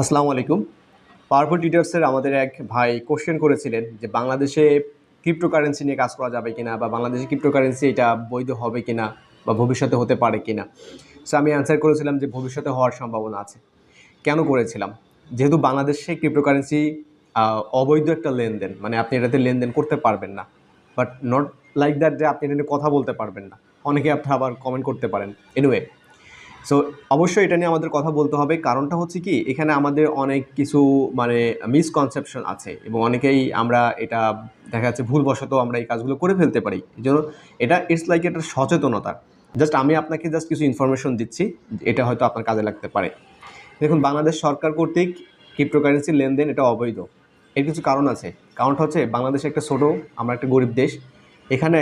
আসসালামু আলাইকুম। পাওয়ারফুল টিটার্সের আমাদের এক ভাই কোশ্চেন করেছিলেন যে বাংলাদেশে ক্রিপ্টোকারেন্সি নিয়ে কাজ করা যাবে কিনা বা বাংলাদেশে ক্রিপ্টোকারেন্সি এটা বৈধ হবে কিনা বা ভবিষ্যতে হতে পারে কিনা। সো আমি অ্যান্সার করেছিলাম যে ভবিষ্যতে হওয়ার সম্ভাবনা আছে। কেন করেছিলাম? যেহেতু বাংলাদেশে ক্রিপ্টোকারেন্সি অবৈধ একটা লেনদেন মানে আপনি এটাতে লেনদেন করতে পারবেন না। বাট নট লাইক দ্যাট যে আপনি এটা নিয়ে কথা বলতে পারবেন না। অনেকে আপনি আবার কমেন্ট করতে পারেন। এনিওয়ে সো অবশ্যই এটা নিয়ে আমাদের কথা বলতে হবে। কারণটা হচ্ছে কি, এখানে আমাদের অনেক কিছু মানে মিসকনসেপশন আছে এবং অনেকেই আমরা এটা দেখা যাচ্ছে ভুলবশত আমরা এই কাজগুলো করে ফেলতে পারি। এই জন্য এটা ইটস লাইক একটা সচেতনতা। জাস্ট আমি আপনাকে জাস্ট কিছু ইনফরমেশন দিচ্ছি, এটা হয়তো আপনার কাজে লাগতে পারে। দেখুন, বাংলাদেশ সরকার কর্তৃক ক্রিপ্টোকারেন্সি লেনদেন এটা অবৈধ। এর কিছু কারণ আছে। কারণটা হচ্ছে, বাংলাদেশ একটা ছোটো, আমরা একটা গরিব দেশ। এখানে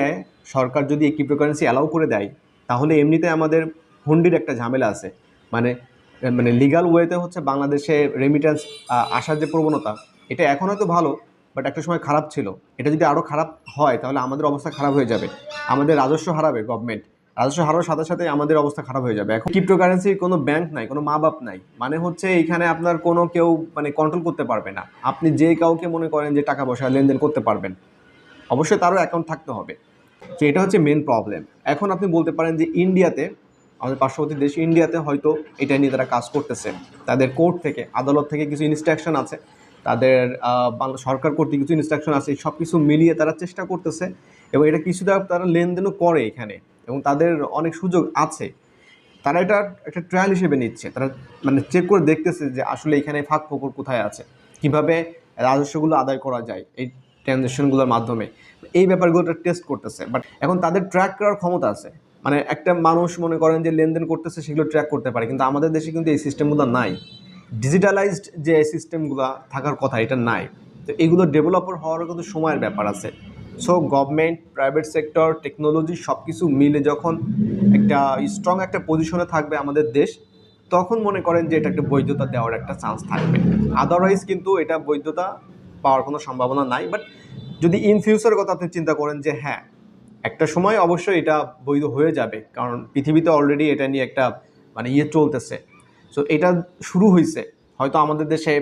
সরকার যদি এই ক্রিপ্টোকারেন্সি অ্যালাউ করে দেয়, তাহলে এমনিতে আমাদের হুন্ডির একটা ঝামেলা আছে। মানে মানে লিগাল ওয়েতে হচ্ছে বাংলাদেশে রেমিটেন্স আসার যে প্রবণতা, এটা এখন হয়তো ভালো বাট একটা সময় খারাপ ছিল। এটা যদি আরও খারাপ হয়, তাহলে আমাদের অবস্থা খারাপ হয়ে যাবে। আমাদের রাজস্ব হারাবে গভর্নমেন্ট রাজস্ব হারার সাথে সাথে আমাদের অবস্থা খারাপ হয়ে যাবে। এখন ক্রিপ্টোকারেন্সির কোনো ব্যাংক নাই, কোনো মা বাপ নাই। মানে হচ্ছে এখানে আপনার কোনো কেউ মানে কন্ট্রোল করতে পারবে না। আপনি যে কাউকে মনে করেন যে টাকা পয়সা লেনদেন করতে পারবেন, অবশ্যই তারও অ্যাকাউন্ট থাকতে হবে। তো এটা হচ্ছে মেন প্রবলেম এখন আপনি বলতে পারেন যে ইন্ডিয়াতে আমাদের পার্শ্ববর্তী দেশ ইন্ডিয়াতে হয়তো এটা নিয়ে তারা কাজ করতেছে। তাদের কোর্ট থেকে, আদালত থেকে কিছু ইনস্ট্রাকশন আছে। তাদের বাংলা সরকার কর্তৃক কিছু ইনস্ট্রাকশন আছে। সব কিছু মিলিয়ে তারা চেষ্টা করতেছে এবং এটা কিছুটা তারা লেনদেনও করে এখানে এবং তাদের অনেক সুযোগ আছে। তারা এটা একটা ট্রায়াল হিসেবে নিচ্ছে। তারা মানে চেক করে দেখতেছে যে আসলে এখানে ফাঁক ফোকর কোথায় আছে। কীভাবে রাজস্বগুলো আদায় করা যায় এই ট্রানজ্যাকশনগুলোর মাধ্যমে। এই ব্যাপারগুলো টেস্ট করতেছে। বাট এখন তাদের ট্র্যাক করার ক্ষমতা আছে। মানে একটা মানুষ মনে করেন যে লেনদেন করতেছে, সেগুলো ট্র্যাক করতে পারে। কিন্তু আমাদের দেশে কিন্তু এই সিস্টেমগুলো নাই। ডিজিটালাইজড যে সিস্টেমগুলো থাকার কথা, এটা নাই। তো এগুলো ডেভেলপার হওয়ারও কিন্তু সময়ের ব্যাপার আছে। So government private sector technology সব কিছু মিলে যখন একটা স্ট্রং একটা পজিশনে থাকবে আমাদের দেশ, তখন মনে করেন যে এটা একটা বৈধতা দেওয়ার একটা চান্স থাকবে। আদারওয়াইজ কিন্তু এটা বৈধতা পাওয়ার কোনো সম্ভাবনা নাই। বাট যদি ইন ফিউচার কথা আপনি চিন্তা করেন যে হ্যাঁ একটা সময় অবশ্যই এটা বৈধ হয়ে যাবে, কারণ পৃথিবীতে অলরেডি এটা নিয়ে একটা মানে ইয়ে চলতেছে। সো এটা শুরু হয়েছে হয়তো আমাদের দেশে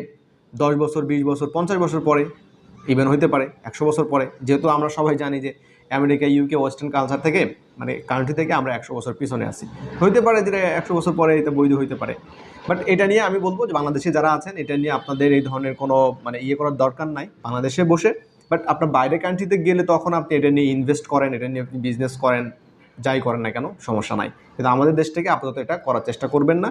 দশ বছর, বিশ বছর, পঞ্চাশ বছর পরে ইভেন হইতে পারে, একশো বছর পরে। যেহেতু আমরা সবাই জানি যে আমেরিকা ইউকে ওয়েস্টার্ন কালচার থেকে মানে কান্ট্রি থেকে আমরা একশো বছর পিছনে আছি। হইতে পারে যেটা একশো বছর পরে এটা বৈধ হইতে পারে। বাট এটা নিয়ে আমি বলব যে বাংলাদেশে যারা আছেন, এটা নিয়ে আপনাদের এই ধরনের কোনো মানে ইয়ে করার দরকার নাই। বাংলাদেশে বসে বাট আপনার বাইরে কান্ট্রিতে গেলে তখন আপনি এটা নিয়ে ইনভেস্ট করেন, এটা নিয়ে আপনি বিজনেস করেন, যাই করেন না কেন, সমস্যা নাই। কিন্তু আমাদের দেশ থেকে আপাতত এটা করার চেষ্টা করবেন না।